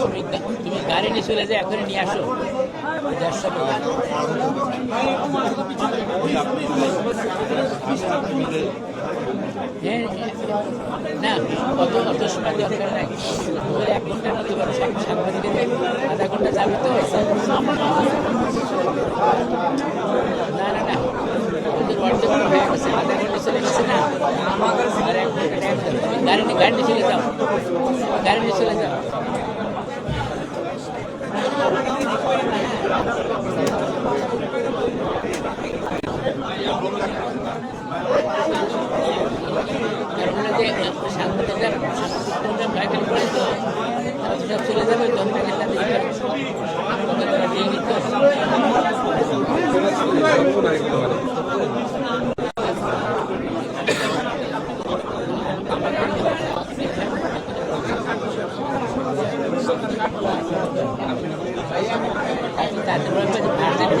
আপনি তুমি গাড়ি নিয়ে চলে যাও এখনই নিয়ে আসো। না অত অত সময় দরকার নাই এক ঘণ্টা নিতে পারো সাংবাদিকের আধা ঘণ্টা যাবে তো না না। না অর্ধেক হয়ে আধা ঘণ্টা চলে গেছে না গাড়ি গাড়ি চলে যাও গাড়ি চলে যাও তারপরে যে সাংবাদিকরা সাংবাদিকরা গাড়িটা করে তো তারা তো সব চলে যাবে তখন তাকে তাদের দিয়ে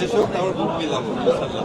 যেসব আমার বুক পেলাম ইনশাল্লাহ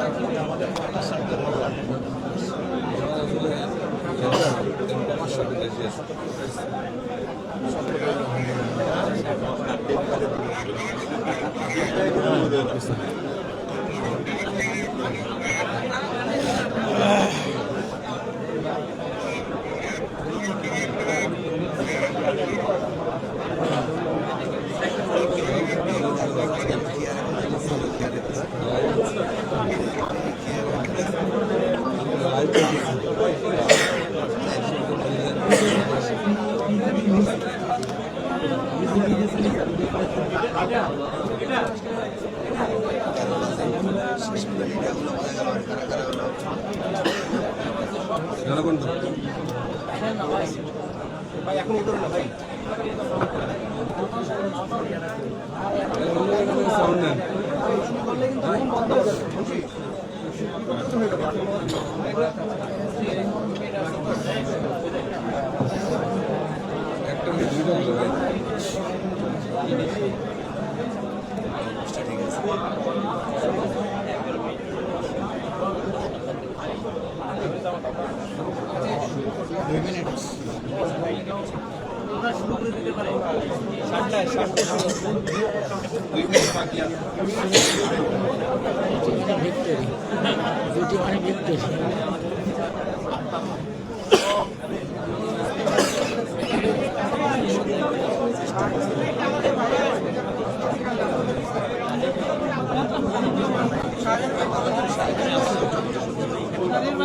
জনগণ সাউন্ড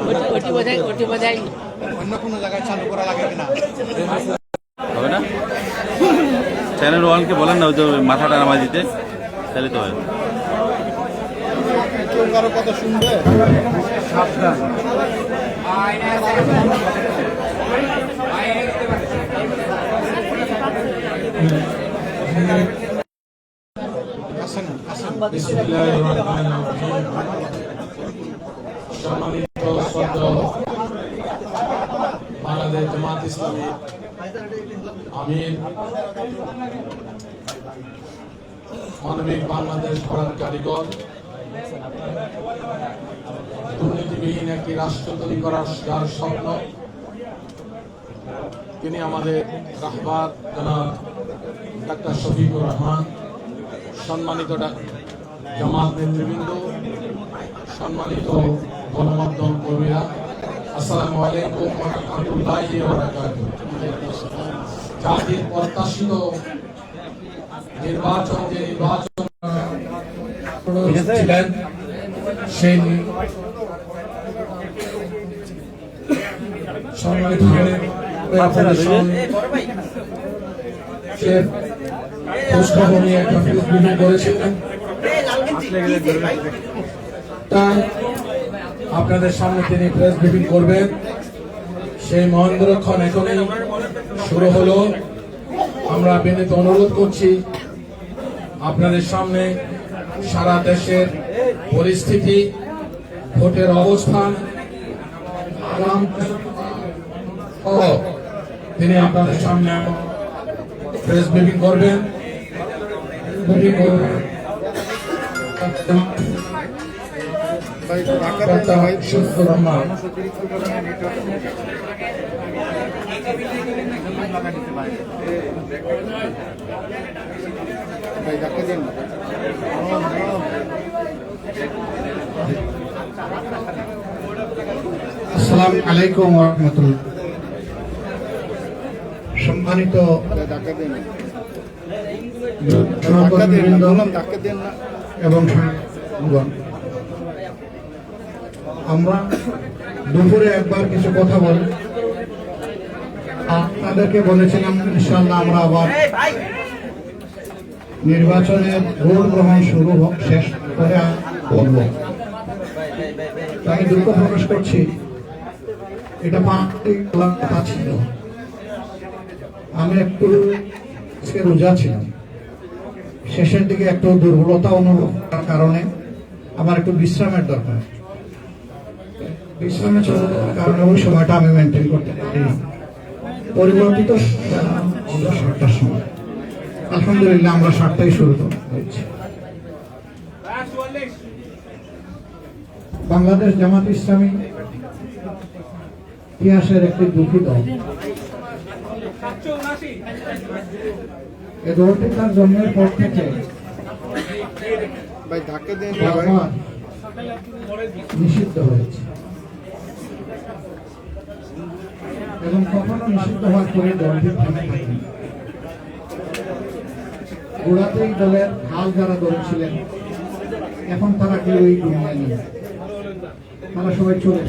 ওটি ওটি বোধহয় ওটি বোধহয় হবে না? চ্যানেল ওয়ানকে বলেন না ওই তো মাথাটা নামাই দিতে তাহলে তো হয়। সম্মানিত বাংলাদেশ জামাত ইসলামী আমির মানবিক বাংলাদেশ গড়ার কারিগর। দুর্নীতিবিহীন একটি রাষ্ট্র তৈরি করার যার স্বপ্ন। তিনি আমাদের রাহবার জনাব ডাক্তার শফিকুর রহমান, সম্মানিত জামাত নেতৃবৃন্দ, সম্মানিত গণমাধ্যম কর্মীরা আসসালামু আলাইকুম ওয়া রাহমাতুল্লাহি ওয়া বারাকাতুহু। জাতির প্রত্যাশিত নির্বাচন যে নির্বাচন ছিলেন সেই সম্মানিত খোঁজখবর নিয়ে একটা করেছিলেন। তাই আপনাদের সামনে তিনি প্রেস ব্রিফিং করবেন। সেই মহেন্দ্রক্ষণ এখনই শুরু হলো। আমরা বিনীত অনুরোধ করছি, আপনাদের সামনে সারা দেশের পরিস্থিতি, ভোটের অবস্থান তিনি আপনাদের সামনে প্রেস ব্রিফিং করবেন ব্রিফিং করবেন। আসসালামু আলাইকুম রহমতুল্লাহ। সম্মানিত এবং আমরা দুপুরে একবার কিছু কথা বলি। আপনাদেরকে বলেছিলাম ইনশাল্লাহ আমরা আবার নির্বাচনের ভোট গ্রহণ শুরু হোক, শেষ করে বলব। আমি দুঃখ প্রকাশ করছি। এটা কথা ছিল। আমি একটু রোজা ছিলাম। শেষের দিকে একটু দুর্বলতা অনুভব কারণে আমার একটু বিশ্রামের দরকার। বিশ্রামে চলে যাওয়ার কারণে ওই সময়টা আমি মেনটেন করতে পারি। পরিবর্তিত আমরা সাতটার সময়। আলহামদুলিল্লাহ আমরা সাতটায় শুরু হয়েছি। বাংলাদেশ জামাত ইসলামী ইতিহাসের একটি দুঃখী দল এ দলটি তার জন্মের পর থেকে নিষিদ্ধ হয়েছে এবং কখনো নিষিদ্ধ হওয়ার পরে দলটি গোড়াতেই দলের হাল যারা দল ছিলেন, এখন তারা কেউ এই দুনিয়ায় নেই। তারা সবাই চলে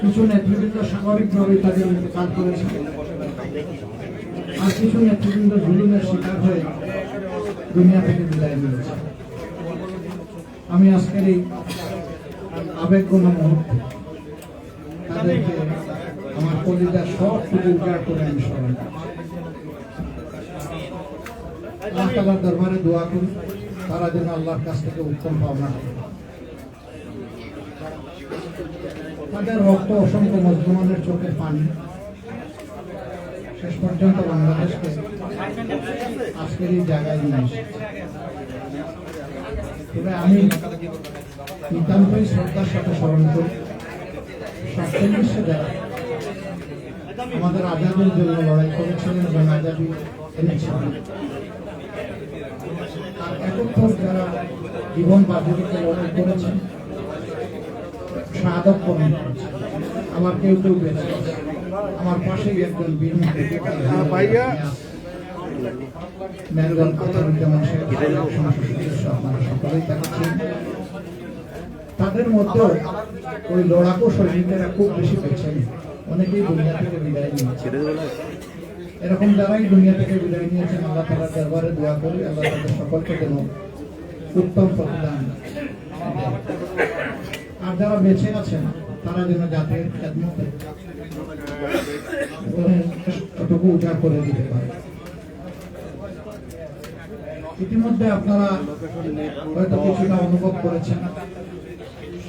কিছু নেতৃবৃন্দ স্বাভাবিকভাবে তাদের কাজ করেছে। আর কিছু নেতৃবৃন্দ জুলুমের শিকার হয়ে দুনিয়া থেকে বিদায় নিয়েছে। আমি আজকের এই আবেগগণ মুহূর্তে তাদেরকে আমার কলিজার সব কিছু উজাড় করে আমি স্মরণ আল্লাহ দরবারে দোয়া করি, তারা যেন আল্লাহর কাছ থেকে উত্তম পাওনা। তাদের রক্ত অসংখ্য মুসলমানের চোখের পানি। শেষ পর্যন্ত বাংলাদেশকে আজকের এই জায়গায় নিয়ে তবে আমি নিতান্তই শ্রদ্ধার সাথে স্মরণ করি। সাতচল্লিশে যারা আমাদের আজাদের জন্য লড়াই করেছিলেন এবং আজাদি এনেছিলেন আর একত্র যারা জীবন বাজিকে লড়াই করেছেন বরণ করেছেন আমার কেউ কেউ বেঁচে আমার পাশেই একজন বীর শেখ সংসদ সদস্য আপনারা সকলেই তাকে তাদের মধ্যেও ওই লড়াকু সৈনিকেরা খুব বেশি বেছে নেই। অনেকেই দুনিয়া থেকে বিদায় নিয়েছে। এরকম যারাই দুনিয়া থেকে বিদায় নিয়েছেন, আল্লাহ তালার দরবারে দোয়া করি, আল্লাহ তাদের সকলকে যেন উত্তম প্রতিদান আর যারা বেঁচে আছেন, তারা যেন খেদমতে এতটুকু উজাড় করে দিতে পারে। ইতিমধ্যে আপনারা হয়তো কিছুটা অনুভব করেছেন।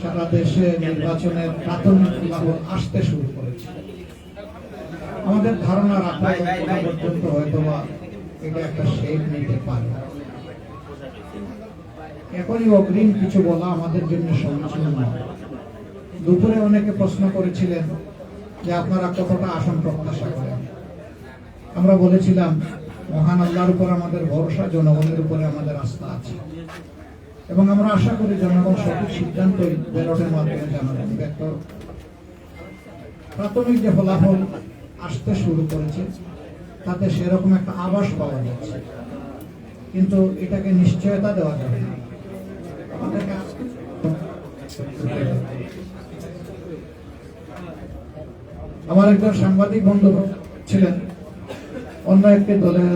সারা দেশে নির্বাচনের প্রাথমিক ফলাফল আসতে শুরু করেছে। আমাদের ধারণা রাখা পর্যন্ত হয়তো বা এটা একটা শেপ নিতে পারে। এখনই অগ্রিম কিছু বলা আমাদের জন্য সমীচীন নয়। দুপুরে অনেকে প্রশ্ন করেছিলেন যে আপনারা কতটা আসন প্রত্যাশা করেন। আমরা বলেছিলাম, মহান আল্লাহর উপর আমাদের ভরসা, জনগণের উপরে আমাদের আস্থা আছে। এবং আমরা আশা করি জনগণ সঠিক সিদ্ধান্ত ব্যালটের মাধ্যমে জানাবেন ব্যক্ত প্রাথমিক যে ফলাফল আসতে শুরু করেছে তাতে সেরকম একটা আভাস পাওয়া যাচ্ছে। কিন্তু এটাকে নিশ্চয়তা দেওয়া যাবে না। আমার একজন সাংবাদিক বন্ধু ছিলেন অন্য একটি দলের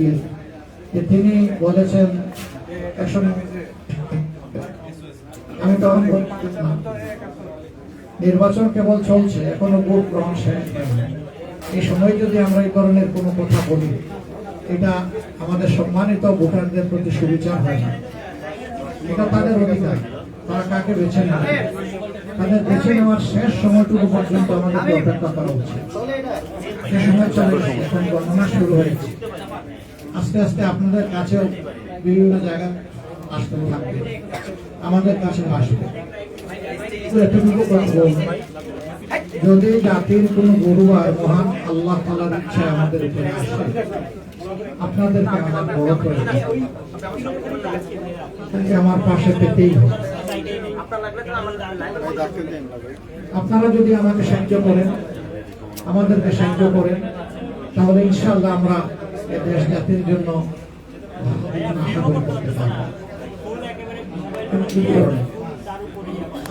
ইয়ে, তিনি বলেছেন নির্বাচন কেবল চলছে, এখনও ভোট গ্রহণ শেষ এই সময় যদি আমরা এই ধরনের কোনো কথা বলি, এটা আমাদের সম্মানিত ভোটারদের প্রতি সুবিচার হয় না। এটা তাদের অধিকার, তারা কাকে বেছে নেবে? তাদের বেছে নেওয়ার শেষ সময়টুকু পর্যন্ত আমাদেরকে অপেক্ষা করা উচিত। সে সময় চলে গণনা শুরু হয়েছে। আস্তে আস্তে আপনাদের কাছেও বিভিন্ন জায়গায় আসতে থাকবে। আমাদের কাছে আসবে। যদি জাতির কোনো আর মহান আল্লাহ তালার ইচ্ছা আমাদের উপরে আসে, আপনাদেরকে আমার বড় করে আমার পাশে পেতেই হবে। আপনারা যদি আমাকে সাহায্য করেন, আমাদেরকে সাহায্য করেন, তাহলে ইনশাল্লাহ আমরা দেশ জাতির জন্য?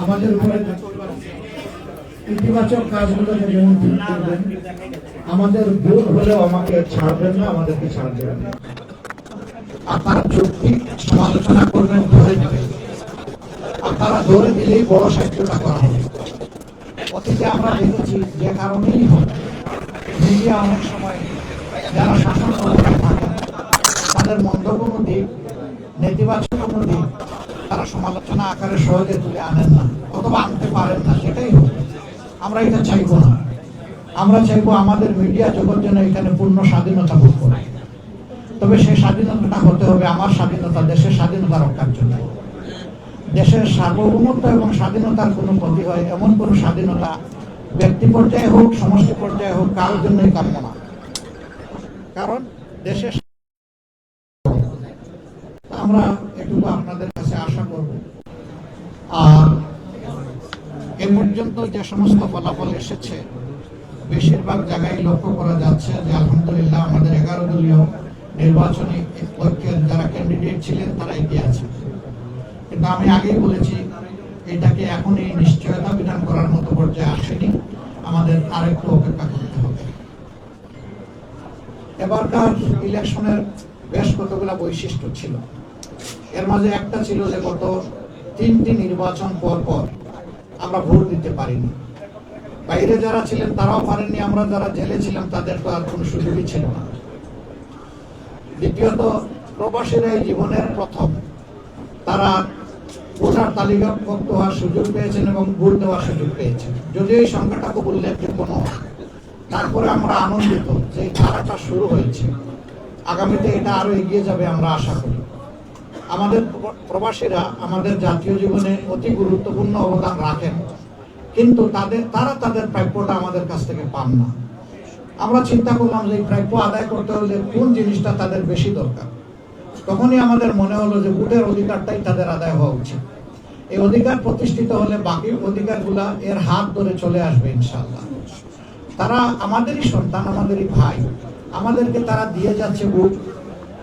আমাদের উপরে ইতিবাচক কাজগুলোকে যেমন করবেন, আমাদের ভুল হলেও আমাকে ছাড়বেন না, আমাদেরকে ছাড় দেবেন না। আপনারা যুক্তি সমালোচনা করবেন, ধরে নেবেন আপনারা ধরে দিলেই বড় সাহিত্যটা করা হবে অতীতে আমরা দেখেছি যে কারণেই হোক মিডিয়া অনেক সময় যারা শাসন থাকেন তাদের কোনো দিক নেতিবাচক কোনো তারা সমালোচনা আকারে সহজে তুলে আনেন না, অথবা আনতে পারেন না, সেটাই হোক। আমরা এটা চাইব না। আমরা চাইব আমাদের মিডিয়া জগৎ যেন এখানে পূর্ণ স্বাধীনতা ভোগ করে। তবে সেই স্বাধীনতাটা হতে হবে আমার স্বাধীনতা, দেশের স্বাধীনতা রক্ষার জন্য। দেশের সার্বভৌমত্ব এবং স্বাধীনতার কোনো ক্ষতি হয়, এমন কোনো স্বাধীনতা ব্যক্তি পর্যায়ে হোক, সমষ্টি পর্যায়ে হোক, কারোর জন্যই কাম্য না। কারণ দেশের আমরা এটুকু আপনাদের কাছে আশা করব। আর এ পর্যন্ত যে সমস্ত ফলাফল এসেছে, বেশিরভাগ জায়গায় লক্ষ্য করা যাচ্ছে যে আলহামদুলিল্লাহ আমাদের এগারো দলীয় নির্বাচনী ঐক্যের যারা ক্যান্ডিডেট ছিলেন, তারা এগিয়ে আছে। কিন্তু আমি আগেই বলেছি, এটাকে এখনই নিশ্চয়তা বিধান করার মতো পর্যায়ে আসেনি। আমাদের আরেকটু অপেক্ষা করতে এবারকার ইলেকশনের বেশ কতগুলো বৈশিষ্ট্য ছিল। এর মাঝে একটা ছিল যে গত তিনটি নির্বাচন পর পর আমরা ভোট দিতে পারিনি। বাইরে যারা ছিলেন তারাও পারেননি, আমরা যারা জেলে ছিলাম তাদের তো আর কোনো সুযোগই ছিল না। দ্বিতীয়ত, প্রবাসীরা এই জীবনের প্রথম। তারা ভোটার তালিকাভুক্ত হওয়ার সুযোগ পেয়েছেন এবং ভোট দেওয়ার সুযোগ পেয়েছেন। যদিও এই সংখ্যাটা খুব উল্লেখযোগ্য নয়। তারপরে আমরা আনন্দিত যে ধারাটা শুরু হয়েছে। আগামীতে এটা আরও এগিয়ে যাবে আমরা আশা করি। আমাদের প্রবাসীরা আমাদের জাতীয় জীবনে অতি গুরুত্বপূর্ণ অবদান রাখেন। কিন্তু তাদের, তারা তাদের প্রাপ্যটা আমাদের কাছ থেকে পান না। আমরা চিন্তা করলাম যে প্রাপ্য আদায় করতে হলে কোন জিনিসটা তাদের বেশি দরকার? তখনই আমাদের মনে হলো যে ভোটের অধিকারটাই তাদের আদায় হওয়া উচিত। এই অধিকার প্রতিষ্ঠিত হলে বাকি অধিকারগুলা এর হাত ধরে চলে আসবে ইনশাল্লাহ তারা আমাদেরই সন্তান, আমাদেরই ভাই। আমাদেরকে তারা দিয়ে যাচ্ছে ভোট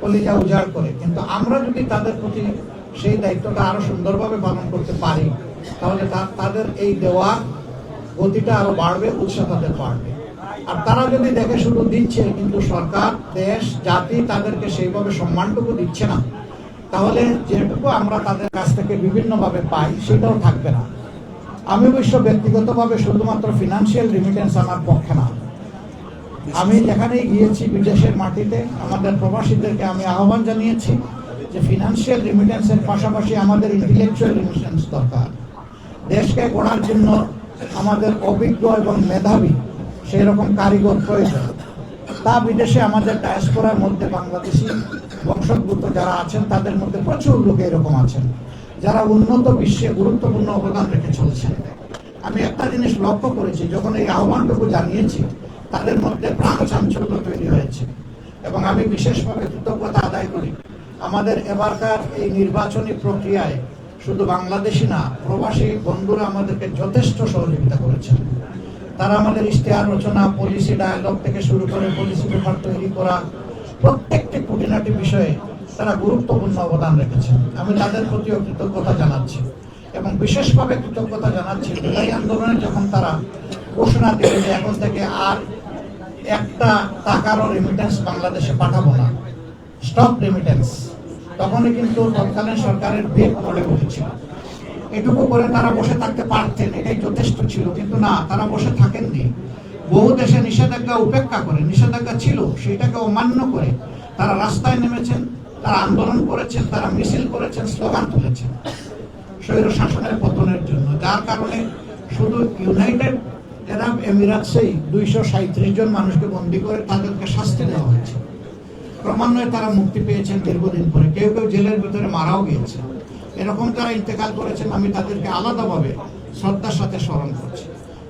কলিজা উজাড় করে। কিন্তু আমরা যদি তাদের প্রতি সেই দায়িত্বটা আরও সুন্দরভাবে পালন করতে পারি, তাহলে তাদের এই দেওয়া গতিটা আরও বাড়বে, উৎসাহ তাদের বাড়বে। আর তারা যদি দেখে শুধু দিচ্ছে, কিন্তু সরকার, দেশ, জাতি তাদেরকে সেইভাবে সম্মানটুকু দিচ্ছে না, তাহলে যেটুকু আমরা তাদের কাছ থেকে বিভিন্নভাবে পাই, সেটাও থাকবে না। আমি অবশ্য ব্যক্তিগতভাবে শুধুমাত্র ফিনান্সিয়াল রিমিটেন্স আমার পক্ষে না। আমি যেখানেই গিয়েছি বিদেশের মাটিতে, আমাদের প্রবাসীদেরকে আমি আহ্বান জানিয়েছি যে ফিনান্সিয়াল রিমিটেন্সের পাশাপাশি আমাদের ইন্টেলেকচুয়াল রিমিটেন্স দরকার। দেশকে গড়ার জন্য আমাদের অভিজ্ঞ এবং মেধাবী সেই রকম কারিগর প্রয়োজন। তা বিদেশে আমাদের ডায়াসপোরার মধ্যে বাংলাদেশি বংশোদ্ভূত যারা আছেন, তাদের মধ্যে প্রচুর লোক এরকম আছেন। যারা উন্নত বিশ্বে গুরুত্বপূর্ণ অবদান রেখে চলছেন। আমি একটা জিনিস লক্ষ্য করেছি, যখন এই আহ্বানটুকু জানিয়েছি, তাদের মধ্যে প্রাণ চাঞ্চল্য তৈরি হয়েছে। এবং আমি বিশেষভাবে কৃতজ্ঞতা আদায় করি, আমাদের এবারকার এই নির্বাচনী প্রক্রিয়ায় শুধু বাংলাদেশি না, প্রবাসী বন্ধুরা আমাদেরকে যথেষ্ট সহযোগিতা করেছেন। তারা আমাদের ইশতেহার রচনা পলিসি ডায়ালগ থেকে শুরু করে পলিসি পেপার তৈরি করা, প্রত্যেকটি খুঁটিনাটি বিষয়ে তারা গুরুত্বপূর্ণ অবদান রেখেছেন আমি তাদের প্রতিও কৃতজ্ঞতা জানাচ্ছি এবং বিশেষভাবে কৃতজ্ঞতা জানাচ্ছি জুলাই আন্দোলনে যখন তারা ঘোষণা দিল যে এখন থেকে আর একটা টাকারও রেমিটেন্স বাংলাদেশে পাঠাবো না স্টপ রেমিটেন্স তখনই কিন্তু তৎকালীন সরকারের বেগ পড়ে উঠেছিল। এটুকু করে তারা বসে থাকতে পারতেন, এটাই যথেষ্ট ছিল, কিন্তু না, তারা বসে থাকেননি। বহু দেশে নিষেধাজ্ঞা উপেক্ষা করে, নিষেধাজ্ঞা ছিল সেটাকে অমান্য করে তারা রাস্তায় নেমেছেন। তারা আন্দোলন করেছেন, তারা মিছিল করেছেন, স্লোগান তুলেছেন স্বৈর শাসনের পতনের জন্য। যার কারণে শুধু ইউনাইটেড আরব এমিরাতসেই দুইশো সাঁত্রিশ জন মানুষকে বন্দী করে তাদেরকে শাস্তি দেওয়া হয়েছে। ক্রমান্বয়ে তারা মুক্তি পেয়েছেন দীর্ঘদিন পরে। কেউ কেউ জেলের ভিতরে মারাও গিয়েছে এরকম যারা ইন্তেকাল করেছেন, আমি তাদেরকে আলাদাভাবে শ্রদ্ধার সাথে স্মরণ করছি।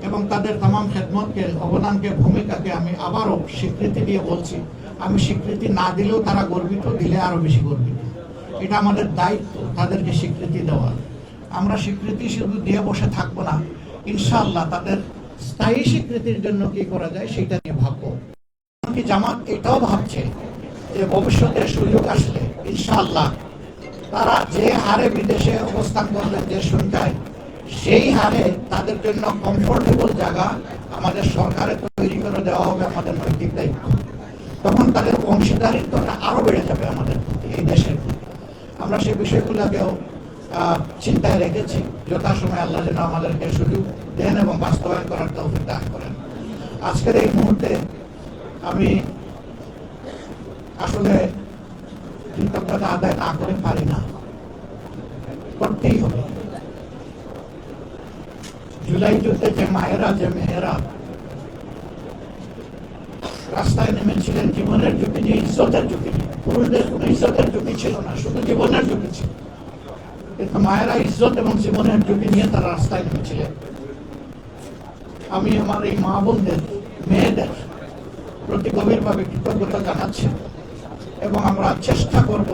এবং তাদের তামাম খেদমতকে, অবদানকে, ভূমিকাকে আমি আবারও স্বীকৃতি দিয়ে বলছি। আমি স্বীকৃতি না দিলেও তারা গর্বিত, দিলে আরও বেশি গর্বিত। এটা আমাদের দায়িত্ব, তাদেরকে স্বীকৃতি দেওয়া। আমরা স্বীকৃতি শুধু দিয়ে বসে থাকব না, ইনশাআল্লাহ তাদের স্থায়ী স্বীকৃতির জন্য কি করা যায় সেটা নিয়ে ভাববো। এমনকি জামাত এটাও ভাবছে যে ভবিষ্যতে সুযোগ আসলে, ইনশাআল্লাহ তারা যে হারে বিদেশে অবস্থান করবেন যে সংখ্যায় সেই হারে তাদের জন্য কমফোর্টেবল জায়গা আমাদের সরকারে তৈরি করে দেওয়া হবে আমাদের নৈতিক দায়িত্ব। তখন তাদের অংশীদারিত্বটা আরও বেড়ে যাবে আমাদের এই দেশের আমরা সেই বিষয়গুলোকেও চিন্তায় রেখেছি, যথাসময়ে আল্লাহ যেন আমাদেরকে সুযোগ দেন এবং বাস্তবায়ন করার তৌফিক দান করেন। আজকের এই মুহূর্তে আমি আসলে কৃতজ্ঞতা আদায় না করে পারি না। করতেই হবে। জুলাই যুদ্ধে যে মায়েরা যে মেয়েরা রাস্তায় নেমেছিলেন জীবনের ঝুঁকি নিয়ে ইজ্জতের ঝুঁকি নিয়ে পুরুষদের কোনো ইজ্জতের ঝুঁকি ছিল না শুধু জীবনের ঝুঁকি ছিল কিন্তু মায়েরা ইজ্জত এবং জীবনের ঝুঁকি নিয়ে তারা রাস্তায় নেমেছিলেন আমি আমার এই মা বোনদের মেয়েদের প্রতি গভীরভাবে কৃতজ্ঞতা জানাচ্ছি এবং আমরা চেষ্টা করব